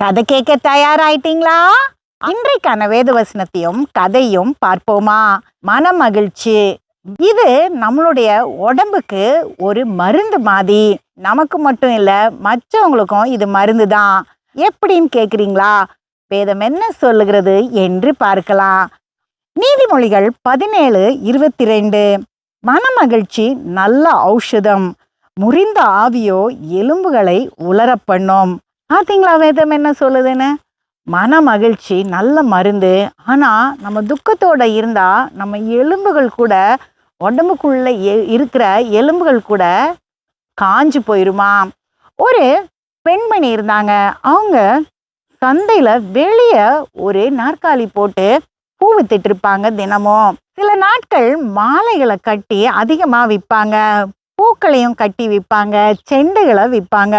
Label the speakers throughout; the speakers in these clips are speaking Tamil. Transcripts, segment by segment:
Speaker 1: கதை கேட்க தயாராயிட்டீங்களா இன்றைக்கான வேத வசனத்தையும் கதையும் பார்ப்போமா? மன மகிழ்ச்சி இது நம்மளுடைய உடம்புக்கு ஒரு மருந்து மாதிரி. நமக்கு மட்டும் இல்ல மற்றவங்களுக்கும் இது மருந்து தான். எப்படின்னு கேக்குறீங்களா? வேதம் என்ன சொல்லுகிறது என்று பார்க்கலாம். நீதிமொழிகள் பதினேழு இருபத்தி ரெண்டு மனமகிழ்ச்சி நல்ல ஔஷதம். முறிந்த ஆவியோ எலும்புகளை உலரப் பண்ணும் பார்த்தீங்களா வேதம் என்ன சொல்லுதுன்னு? மன மகிழ்ச்சி நல்ல மருந்து. ஆனால் நம்ம துக்கத்தோட இருந்தால் நம்ம எலும்புகள் கூட உடம்புக்குள்ள இருக்கிற எலும்புகள் கூட காஞ்சு போயிருமா? ஒரு பெண்மணி இருந்தாங்க. அவங்க சந்தையில் வெளியே ஒரு நாற்காலி போட்டு பூ வித்துட்டு இருப்பாங்க தினமும். சில நாட்கள் மாலைகளை கட்டி அதிகமாக விற்பாங்க. பூக்களையும் கட்டி விற்பாங்க. செண்டுகளை விற்பாங்க.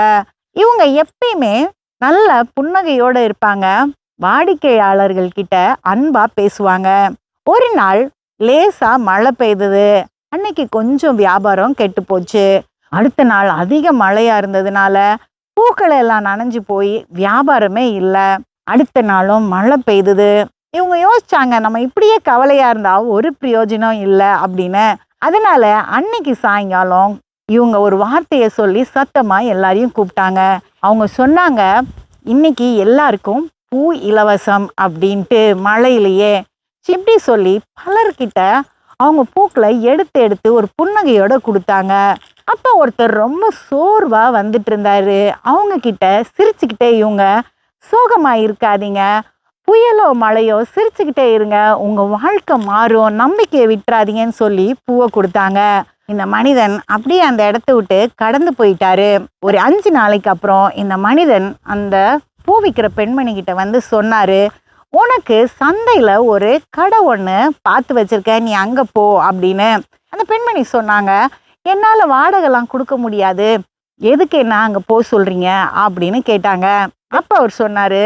Speaker 1: இவங்க எப்பயுமே நல்ல புன்னகையோடு இருப்பாங்க. வாடிக்கையாளர்கள் கிட்ட அன்பா பேசுவாங்க. ஒரு நாள் லேசா மழை பெய்தது. அன்னைக்கு கொஞ்சம் வியாபாரம் கெட்டு போச்சு. அடுத்த நாள் அதிக மழையா இருந்ததுனால பூக்களை எல்லாம் நனைஞ்சு போய் வியாபாரமே இல்லை. அடுத்த நாளும் மழை பெய்தது. இவங்க யோசிச்சாங்க நம்ம இப்படியே கவலையா இருந்தா ஒரு பிரயோஜனம் இல்லை அப்படின்னு. அதனால அன்னைக்கு சாயங்காலம் இவங்க ஒரு வார்த்தையை சொல்லி சத்தமாக எல்லாரையும் கூப்பிட்டாங்க. அவங்க சொன்னாங்க இன்னைக்கு எல்லாருக்கும் பூ இலவசம் அப்படின்ட்டு மழையிலேயே இப்படி சொல்லி பலர்கிட்ட அவங்க பூக்களை எடுத்து எடுத்து ஒரு புன்னகையோட கொடுத்தாங்க. அப்போ ஒருத்தர் ரொம்ப சோர்வாக வந்துட்டு இருந்தாரு அவங்க கிட்ட சிரிச்சுக்கிட்டே இவங்க சோகமாக இருக்காதீங்க. புயலோ மழையோ சிரிச்சுக்கிட்டே இருங்க. உங்கள் வாழ்க்கை மாறும். நம்பிக்கையை விட்டுறாதீங்கன்னு சொல்லி பூவை கொடுத்தாங்க. இந்த மனிதன் அப்படியே அந்த இடத்த விட்டு கடந்து போயிட்டாரு. ஒரு அஞ்சு நாளைக்கு அப்புறம் இந்த மனிதன் அந்த பூ விற்கிற பெண்மணி கிட்ட வந்து சொன்னாரு உனக்கு சந்தையில ஒரு கடை ஒன்று பார்த்து வச்சிருக்கேன் நீ அங்க போ அப்படின்னு. அந்த பெண்மணி சொன்னாங்க என்னால வாடகைலாம் கொடுக்க முடியாது. எதுக்கு என்ன அங்க போக சொல்றீங்க? அப்படின்னு கேட்டாங்க. அப்ப அவர் சொன்னாரு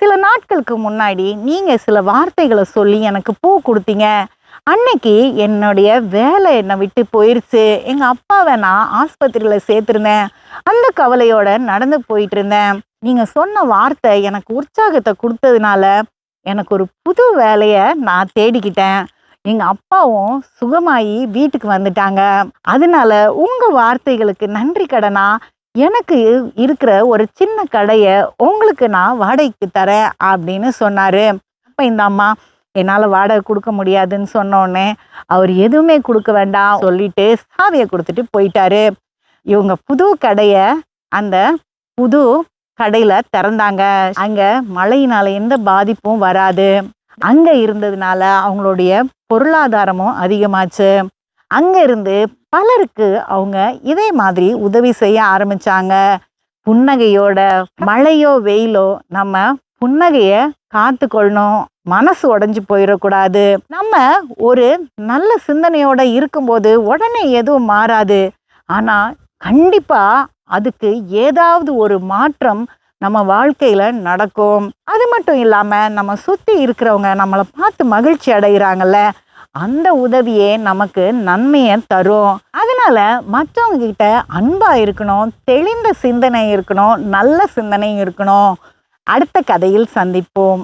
Speaker 1: சில நாட்களுக்கு முன்னாடி நீங்க சில வார்த்தைகளை சொல்லி எனக்கு பூ கொடுத்தீங்க. அன்னைக்கு என்னுடைய வேலை என்னை விட்டு போயிருச்சு. எங்கள் அப்பாவை நான் ஆஸ்பத்திரியில் சேர்த்துருந்தேன். அந்த கவலையோட நடந்து போயிட்டு இருந்தேன் நீங்கள் சொன்ன வார்த்தை எனக்கு உற்சாகத்தை கொடுத்ததுனால எனக்கு ஒரு புது வேலையை நான் தேடிக்கிட்டேன். எங்கள் அப்பாவும் சுகமாயி வீட்டுக்கு வந்துட்டாங்க. அதனால உங்கள் வார்த்தைகளுக்கு நன்றி கடனா? எனக்கு இருக்கிற ஒரு சின்ன கடையை உங்களுக்கு நான் வாடகைக்கு தரேன் அப்படின்னு சொன்னார். அப்போ இந்த அம்மா என்னால் வாடகை கொடுக்க முடியாதுன்னு சொன்னோடனே அவர் எதுவுமே கொடுக்க வேண்டாம் சொல்லிட்டு சாவியை கொடுத்துட்டு போயிட்டாரு. இவங்க புது கடையை அந்த புது கடையில் திறந்தாங்க. அங்கே மழையினால் எந்த பாதிப்பும் வராது. அங்கே இருந்ததுனால அவங்களுடைய பொருளாதாரமும் அதிகமாச்சு. அங்கே இருந்து பலருக்கு அவங்க இதே மாதிரி உதவி செய்ய ஆரம்பிச்சாங்க. புன்னகையோட மழையோ வெயிலோ நம்ம புன்னகையை காத்துக்கொள்ளணும். மனசு உடஞ்சி போயிடக்கூடாது. நம்ம ஒரு நல்ல சிந்தனையோட இருக்கும்போது உடனே எதுவும் மாறாது. ஆனால் கண்டிப்பாக அதுக்கு ஏதாவது ஒரு மாற்றம் நம்ம வாழ்க்கையில் நடக்கும். அது மட்டும் இல்லாமல் நம்ம சுற்றி இருக்கிறவங்க நம்மளை பார்த்து மகிழ்ச்சி அடைகிறாங்கல்ல அந்த உதவியே நமக்கு நன்மையை தரும். அதனால் மற்றவங்க கிட்ட அன்பாக இருக்கணும் தெளிந்த சிந்தனை இருக்கணும் நல்ல சிந்தனை இருக்கணும். அடுத்த கதையில் சந்திப்போம்.